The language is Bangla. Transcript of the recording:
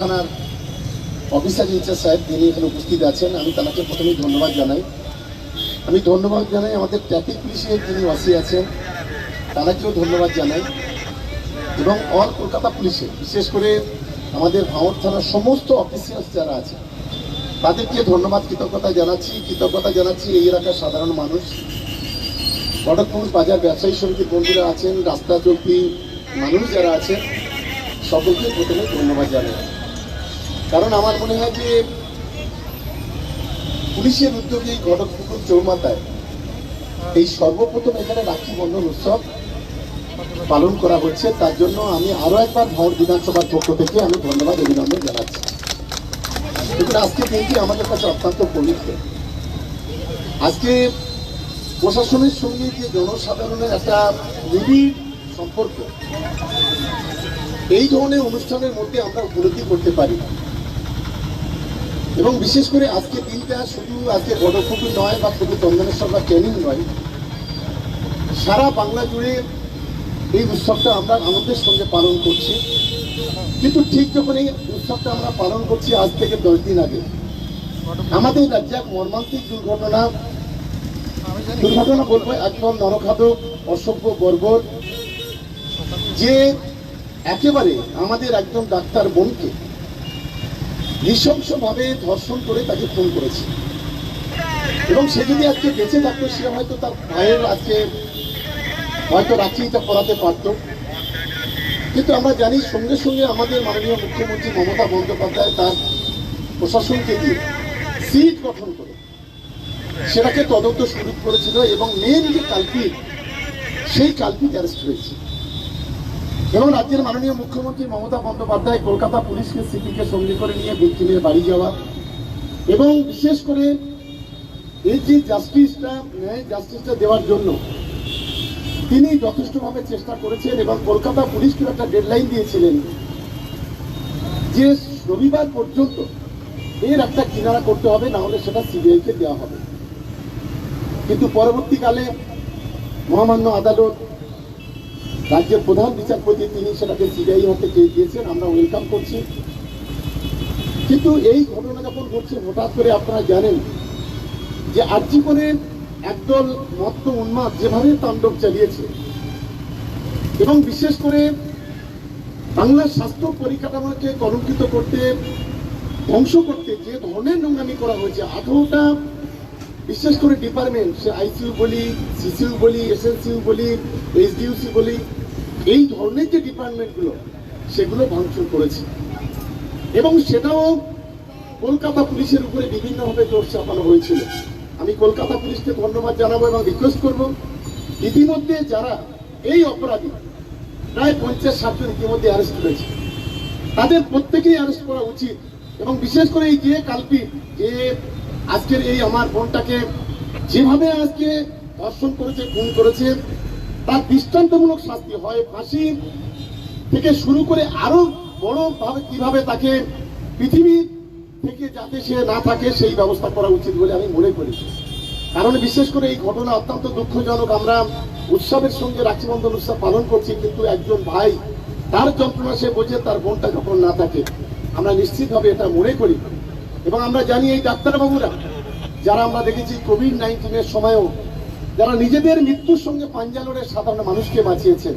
থানার অফিসার ইনচার্জ সাহেব তিনি এখানে উপস্থিত আছেন, আমি তাকে প্রথমেই ধন্যবাদ জানাই। আমি ধন্যবাদ জানাই আমাদের ট্রাফিক পুলিশের যিনি ওসি আছেন, তাদেরকেও ধন্যবাদ জানাই। এবং অল কলকাতা পুলিশে, বিশেষ করে আমাদের ভাঙড় থানার সমস্ত অফিসিয়ালস যারা আছে তাদেরকে ধন্যবাদ, কৃতজ্ঞতা জানাচ্ছি। কৃতজ্ঞতা জানাচ্ছি এই এলাকার সাধারণ মানুষ। কটকপুর বাজার ব্যবসায়ী সমিতির বন্ধুরা আছেন, রাস্তা চলতি মানুষ যারা আছেন, সকলকে প্রথমে ধন্যবাদ জানাই। কারণ আমার মনে হয় যে পুলিশের উদ্যোগে এই ঘটকপুকুর চৌমাতায় এই সর্বপ্রথম এখানে রাখি বন্ধন উৎসব পালন করা হচ্ছে। তার জন্য আমি আরও একবার ভর বিধানসভার পক্ষ থেকে আমি ধন্যবাদ, অভিনন্দন জানাচ্ছি। দেখুন, আজকে দিনটি আমাদের কাছে অত্যন্ত পবিত্র। আজকে প্রশাসনের সঙ্গে যে জনসাধারণের একটা নিবিড় সম্পর্ক, এই ধরনের অনুষ্ঠানের মধ্যে আমরা উপলব্ধি করতে পারি এবং বিশেষ করে আজকে দিনটা শুধু আজকে গণপুকুর নয় বা শুধু চন্দনেশ্বর বা ট্রেনিং নয়, সারা বাংলা জুড়ে এই উৎসবটা আমরা আনন্দের সঙ্গে পালন করছি। কিন্তু ঠিক যখন এই উৎসবটা আমরা পালন করছি আজ থেকে দশ দিন আগে, আমাদের রাজ্যে এক মর্মান্তিক দুর্ঘটনা দুর্ঘটনা বলব একদম নরখাদক অসভ্য, বর্বর, যে একেবারে আমাদের একদম ডাক্তার বোনকে নৃশংসভাবে ধর্ষণ করে তাকে খুন করেছে। এবং সে যদি আজকে বেঁচে থাকতো, সে হয়তো তার ভাইয়ের আজকে হয়তো রাখিটা পড়াতে পারত। কিন্তু আমরা জানি সঙ্গে সঙ্গে আমাদের মাননীয় মুখ্যমন্ত্রী মমতা বন্দ্যোপাধ্যায় তার প্রশাসনকে দিয়ে সিট গঠন করে, সেটাকে তদন্ত শুরু করেছিল এবং মেন যে কালপিট সেই কালপিট অ্যারেস্ট হয়েছে। এবং রাজ্যের মাননীয় মুখ্যমন্ত্রী মমতা বন্দ্যোপাধ্যায় কলকাতা পুলিশকে সিপিকে সঙ্গে করে নিয়ে ভিক্টিমের বাড়ি যাওয়া এবং বিশেষ করে এই যে জাস্টিসটা ন্যায় জাস্টিসটা দেওয়ার জন্য তিনি যথেষ্টভাবে চেষ্টা করেছেন এবং কলকাতা পুলিশকে একটা ডেডলাইন দিয়েছিলেন যে রবিবার পর্যন্ত এর একটা কিনারা করতে হবে, না হলে সেটা সিবিআইকে দেওয়া হবে। কিন্তু পরবর্তীকালে মহামান্য আদালত রাজ্যের প্রধান বিচারপতি তিনি সেটাকে সিবিআই হাতে চেয়ে দিয়েছেন, আমরা ওয়েলকাম করছি। কিন্তু এই ঘটনা যখন ঘটছে, হঠাৎ করে আপনারা জানেন যে আর্জি করে একদল মত্ত উন্মাদ যেভাবে তাণ্ডব চালিয়েছে, এবং বিশেষ করে বাংলার স্বাস্থ্য পরিকাঠামোকে কলঙ্কিত করতে, ধ্বংস করতে যে ধরনের নোংরামি করা হয়েছে, আঠারোটা বিশেষ করে ডিপার্টমেন্ট, সে আইসিইউ বলি সিসিউ বলি এসএলসিউ বলি, এইচডিউসি বলি এই ধরনের যে ডিপার্টমেন্টগুলো, সেগুলো ভাঙচুর করেছে। এবং সেটাও কলকাতা পুলিশের উপরে বিভিন্নভাবে দোষ চাপানো হয়েছিল। আমি কলকাতা পুলিশকে ধন্যবাদ জানাব এবং রিকোয়েস্ট করব, ইতিমধ্যে যারা এই অপরাধী, প্রায় পঞ্চাশ ষাটজন ইতিমধ্যে অ্যারেস্ট হয়েছে তাদের প্রত্যেকেই অ্যারেস্ট করা উচিত এবং বিশেষ করে এই যে কালপি, যে আজকের এই আমার বোনটাকে যেভাবে আজকে ধর্ষণ করেছে, খুন করেছে তার দৃষ্টান্তমূলক শাস্তি হয় ফাঁসি থেকে শুরু করে আরও বড় ভাবে কীভাবে তাকে পৃথিবী থেকে যাতে সে না থাকে, সেই ব্যবস্থা করা উচিত বলে আমি মনে করি। কারণ বিশেষ করে এই ঘটনা অত্যন্ত দুঃখজনক। আমরা উৎসবের সঙ্গে রাখি বন্ধন উৎসব পালন করছি, কিন্তু একজন ভাই, তার যন্ত্রণা সে বোঝে, তার বোনটা যখন না থাকে। আমরা নিশ্চিতভাবে এটা মনে করি। এবং আমরা জানি এই ডাক্তারবাবুরা, যারা আমরা দেখেছি কোভিড নাইন্টিনের সময়ও যারা নিজেদের মৃত্যুর সঙ্গে পাঞ্জা লড়ে সাধারণ মানুষকে বাঁচিয়েছেন